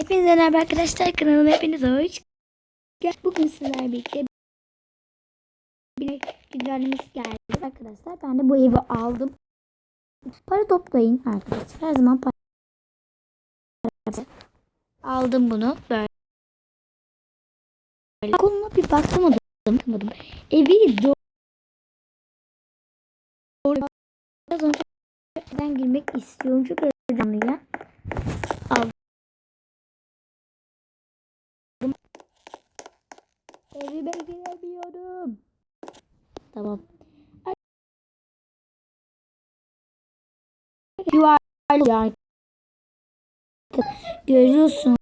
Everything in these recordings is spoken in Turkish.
Hepinize merhaba arkadaşlar kanalıma hepiniz hoş geldiniz. Bugün sizlerle birlikte bir güncellemiz geldi arkadaşlar. Ben de bu evi aldım. Para toplayın arkadaşlar. Her zaman para aldım bunu böyle. Koluna bir baktım bakmadım. Evi doğru biraz önce girmek istiyorum çünkü heyecanlıyım. Aldım. Evime giremiyorum. Tamam. Yuvarlak. Görüyorsun.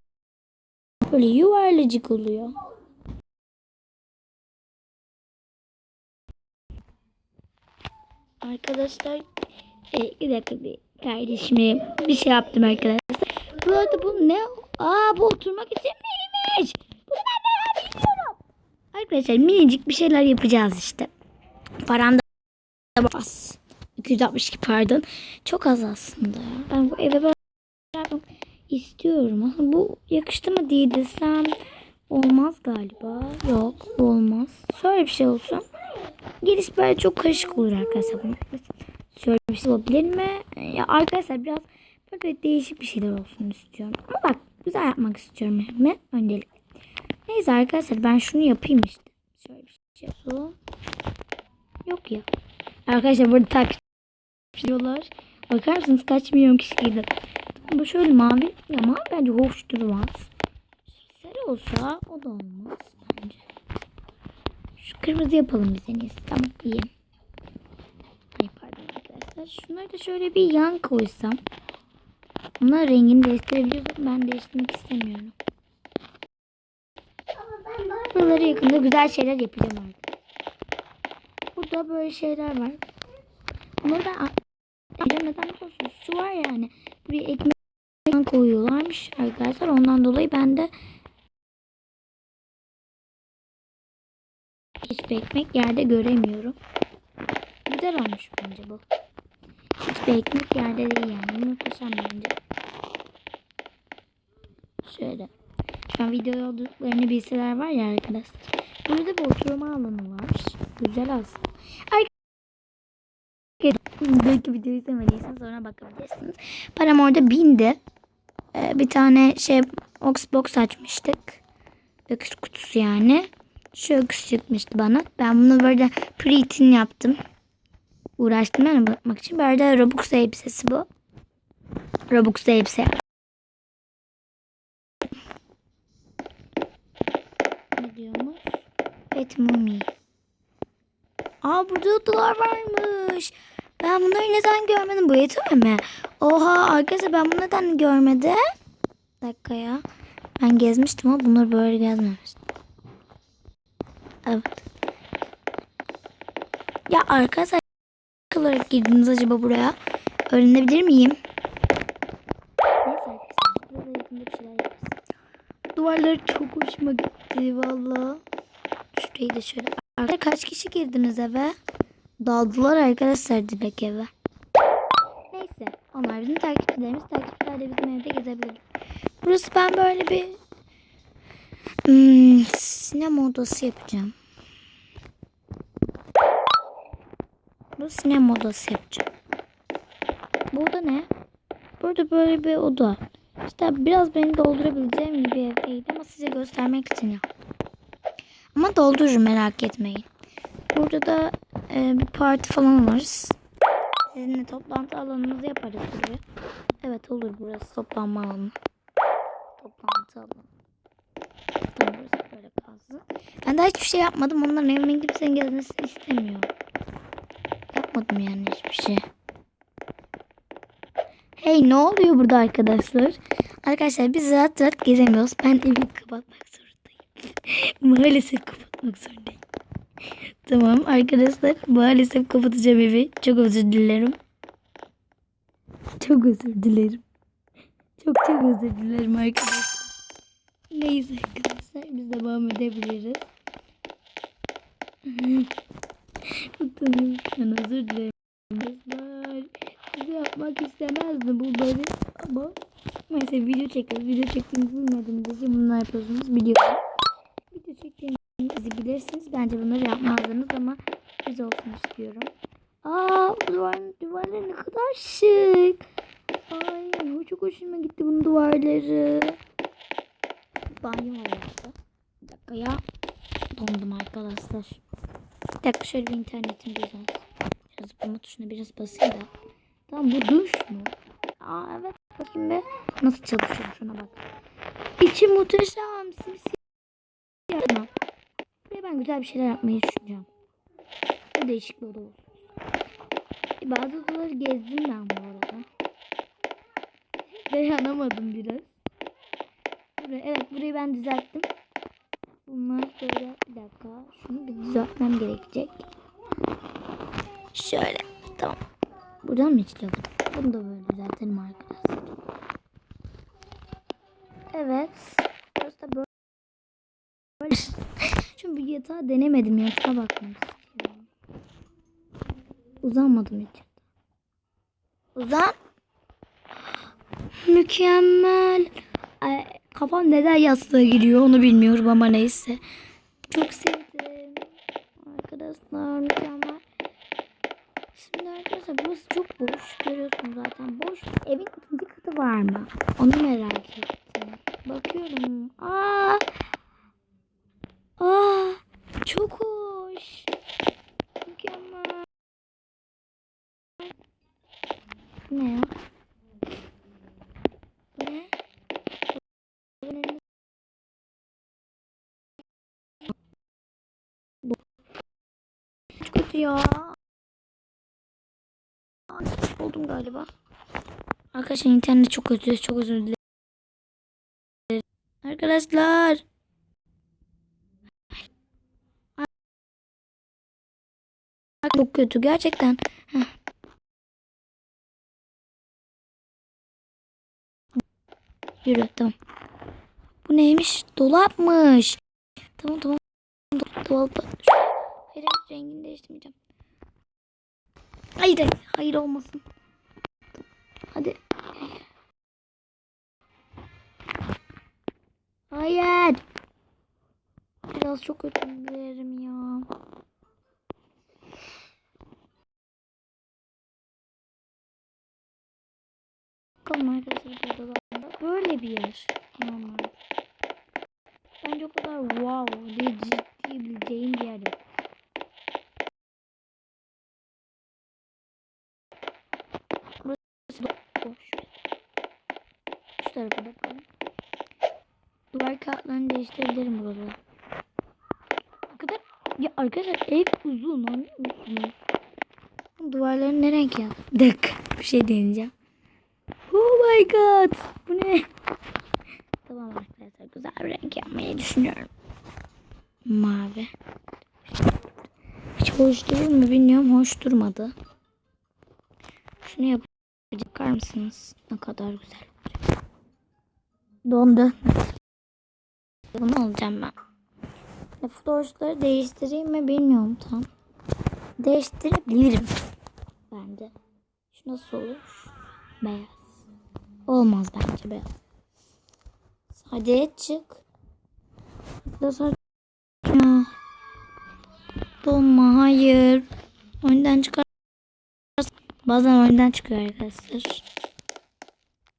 Böyle yuvarlacık oluyor. Arkadaşlar e, bir dakika bir kardeşime bir şey yaptım arkadaşlar. Bu arada bu ne? Aa bu oturmak için miymiş? Merak bilmiyorum. Arkadaşlar minicik bir şeyler yapacağız işte. Param da az. 262 pardon. Çok az aslında. Ben bu eve böyle istiyorum. Aslında bu yakıştı mı diye desem olmaz galiba. Yok olmaz. Şöyle bir şey olsun. Giriş böyle çok karışık olur arkadaşlar. Şöyle bir şey olabilir mi? Ya arkadaşlar biraz böyle değişik bir şeyler olsun istiyorum. Ama bak güzel yapmak istiyorum evimi öncelikle. Neyse arkadaşlar ben şunu yapayım işte. Şöyle bir şey su. Yok ya. Arkadaşlar burada takip ediyorlar. Bakar mısınız kaç milyon kişi. Bu şöyle mavi ya mavi bence hoş durmaz. Sarı olsa o da olmaz bence. Şu kırmızı yapalım biz en. Tamam iyi. Ay pardon arkadaşlar. Şunları da şöyle bir yan koysam. Bunlar rengini değiştirebiliyorsun. Ben değiştirmek istemiyorum. Buraları yakında güzel şeyler yapacağım artık. Burada böyle şeyler var. Bunları ben neden biliyorsunuz? Su var yani. Buraya ekmek koyuyorlarmış arkadaşlar. Ondan dolayı ben de hiçbir ekmek yerde göremiyorum. Güzel olmuş bence bu. Hiçbir ekmek yerde değil yani. Muhteşem bence. Şöyle. Şu an video olduklarını bilseler var ya arkadaşlar. Burada bir oturma alanı var. Güzel aslında. Belki videoyu izlemediyseniz sonra bakabilirsiniz. Param orada bindi. Ee, bir tane şey Oxbox açmıştık. Öküz kutusu yani. Şu öküz çıkmıştı bana. Ben bunu böyle pretin yaptım. Uğraştım yani bakmak için. Böyle Robux elbisesi bu. Robux elbise. Ne diyormuş? Pet Mummy. Aa burada odalar varmış. Ben bunları neden görmedim? Bu yetimi mi? Oha arkadaşlar ben bunu neden görmedim? Bir dakika ya. Ben gezmiştim ama bunları böyle gezmemiştim. Evet. Ya arkadaşlar olarak girdiniz acaba buraya? Öğrenebilir miyim? Neyse arkadaşlar. Burada yakında bir şeyler yaparız. Duvarları çok hoşuma gitti valla. Şurayı da şöyle. Arkadaşlar kaç kişi girdiniz eve? Daldılar arkadaşlar direkt eve. Neyse. Onlar bizim takipçilerimiz. Takipçiler de bizim evde gezebilir. Burası ben böyle bir hmm, sinema odası yapacağım. Bu sinema odası yapacağım. Bu oda ne? Burada böyle bir oda. İşte biraz benim doldurabileceğim gibi evdeydi ama size göstermek için yaptım. Ama doldururum merak etmeyin. Burada da e, bir parti falan var. Sizinle toplantı alanımızı yaparız buraya. Evet olur burası toplanma alanı. Toplantı alanı. Tamam burası böyle kalsın. Ben daha hiçbir şey yapmadım. Onların evimin kimsenin gezmesini istemiyorum. Yapmadım yani hiçbir şey. Hey ne oluyor burada arkadaşlar? Arkadaşlar biz rahat rahat gezemiyoruz. Ben evi kapatmak zorundayım. Maalesef kapatmak zorundayım. Tamam arkadaşlar maalesef kapatacağım evi. Çok özür dilerim. Çok özür dilerim. Çok çok özür dilerim arkadaşlar. Neyse arkadaşlar biz devam edebiliriz. Utanıyorum. Ben özür dilerim. Arkadaşlar size yapmak istemezdim bunları. Bu. Neyse video çekiyoruz. Video çektiğimizi bilmediğiniz için bunlar yapıyorsunuz biliyorum. Video çektiğinizi bilirsiniz. Bence bunları yapmazdınız ama biz olsun istiyorum. Aa duvar, duvarlar ne kadar şık. Ay çok hoşuma gitti bunun duvarları. Banyo orada. Bir dakika ya. Dondum arkadaşlar. Bir dakika şöyle bir internetim güzel. Şu zıplama tuşuna biraz basayım da. Tamam bu duş mu? Aa evet bakayım be. Nasıl çalışıyor şuna bak. İçi muhteşem. Simsiyah. Buraya ben güzel bir şeyler yapmayı düşüneceğim. Bu değişik bir oda. E, Bazı odaları gezdim ben bu arada. Dayanamadım biraz. Buraya, evet burayı ben düzelttim. Bunlar böyle bir dakika. Şunu bir düzeltmem gerekecek. Şöyle. Tamam. Buradan mı içiliyor? Bunu da böyle düzeltelim arkadaşlar. Evet. Burası da böyle. Şimdi bir yatağı denemedim. Yatağa bakmak istiyorum. Uzanmadım hiç. Uzan. Mükemmel. Ay, kafam neden yastığa giriyor onu bilmiyorum ama neyse. Çok sevdim. Arkadaşlar mükemmel. Şimdi arkadaşlar burası çok boş. Görüyorsunuz zaten boş. Evin ikinci katı var mı? Onu merak ettim. Bakıyorum. Aa! Aa! Çok hoş. Mükemmel. Ne ya? Ne? Çok ya. Oldum galiba. Arkadaşlar internet çok kötü. Çok özür dilerim. Arkadaşlar. Çok kötü gerçekten. Heh. Yürü tamam. Bu neymiş? Dolapmış. Tamam tamam. Do- Dolap. Hayır rengini değiştirmeyeceğim. Hayır, hayır olmasın. Hadi. Hayır. Biraz çok özür ya. Bakalım arkadaşlar böyle bir yer. Normal. Bence o kadar wow diye ciddi bileceğim bir yer yok. Burası da boş. Şu tarafa bakalım. Duvar kağıtlarını değiştirebilirim burada. Ne kadar... Ya arkadaşlar ev uzun anlıyor? Duvarları ne renk ya? Dakika bir şey deneyeceğim. Oh my god. Bu ne? tamam arkadaşlar güzel bir renk yapmayı düşünüyorum. Mavi. Hiç hoş değil mi bilmiyorum. Hoş durmadı. Şunu bakar mısınız? Ne kadar güzel. Dondu. Bunu alacağım ben. Florçları değiştireyim mi bilmiyorum tam. Değiştirebilirim. Bence. Şu nasıl olur? Beyaz. Olmaz bence beyaz. Hadi çık. Arkadaşlar. Ya. Donma hayır. Oyundan çıkar. Bazen oyundan çıkıyor arkadaşlar.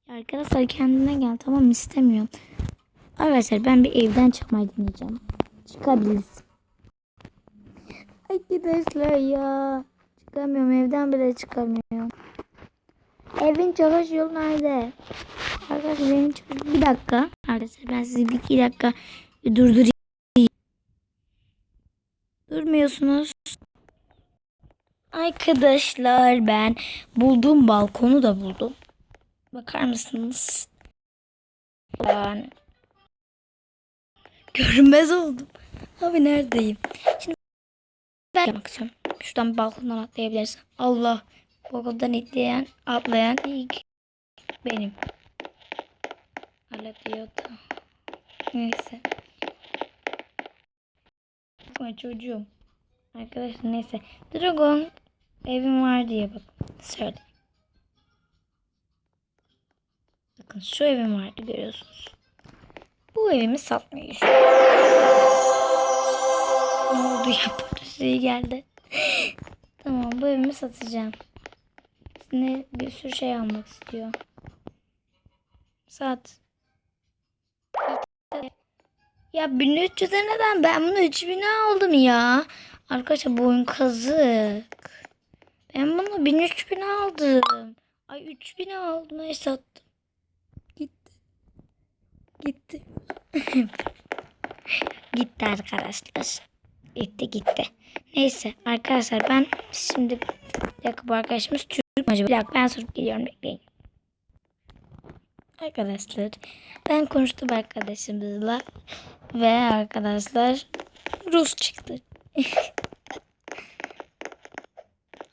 Arkadaşlar kendine gel tamam istemiyorum. Arkadaşlar ben bir evden çıkmayı deneyeceğim. Çıkabiliriz. Arkadaşlar ya. Çıkamıyorum evden bile çıkamıyorum. Evin çıkış yolu nerede? Arkadaşlar evin çıkış bir dakika. Arkadaşlar ben sizi bir iki dakika durdurayım. Durmuyorsunuz. Arkadaşlar ben bulduğum balkonu da buldum. Bakar mısınız? Ben görünmez oldum. Abi neredeyim? Şimdi ben istiyorum. Şuradan balkondan atlayabilirsin. Allah. Balkondan atlayan, atlayan ilk benim. Hala diyordu. Neyse. Bakma çocuğum. Arkadaşlar neyse. Dragon evim var diye bak. Söyle. Bakın şu evim vardı görüyorsunuz. Bu evimi satmayı Ne oldu ya şey geldi. tamam bu evimi satacağım. Ne bir sürü şey almak istiyor. Sat. Ya 1300'e neden ben bunu 3000'e aldım ya. Arkadaşlar bu oyun kazık. Ben bunu 1300'e aldım. Ay 3000'e aldım ay sattım. Gitti. Gitti. arkadaşlar. Gitti gitti. Neyse arkadaşlar ben şimdi bu arkadaşımız Türk mü acaba? Ben sorup geliyorum bekleyin. Arkadaşlar ben konuştum arkadaşımızla ve arkadaşlar Rus çıktı.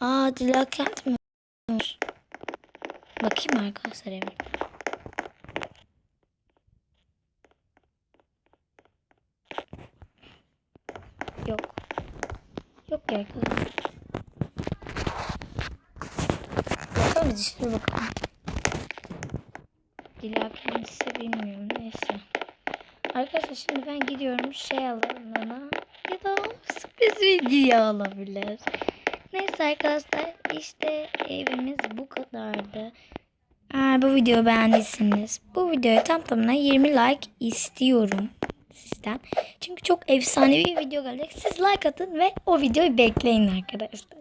Aa Dilakent mi? Bakayım arkadaşlar hemen. Yok. Yok ya arkadaşlar. Bakalım biz bakalım. Dila kendisi bilmiyorum neyse. Arkadaşlar şimdi ben gidiyorum şey alalım ona. Ya da sürpriz video olabilir. Neyse arkadaşlar işte evimiz bu kadardı. Eğer bu videoyu beğendiyseniz bu videoya tam tamına 20 like istiyorum sizden. Çünkü çok efsanevi bir video gelecek. Siz like atın ve o videoyu bekleyin arkadaşlar.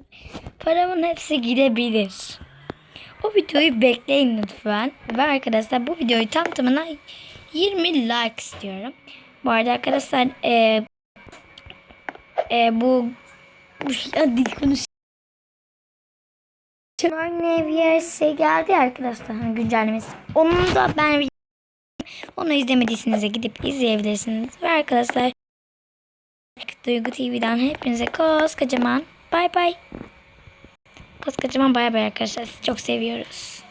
Paramın hepsi gidebilir. O videoyu bekleyin lütfen. Ve arkadaşlar bu videoyu tam tamına 20 like istiyorum. Bu arada arkadaşlar e, e, bu bu hadi konuş. Neviyesi geldi ya arkadaşlar hani güncellemesi. Onun da ben onu izlemediyseniz de gidip izleyebilirsiniz. Ve arkadaşlar Duygu TV'den hepinize koskocaman bay bay. Koskocaman bay bay arkadaşlar. Sizi çok seviyoruz.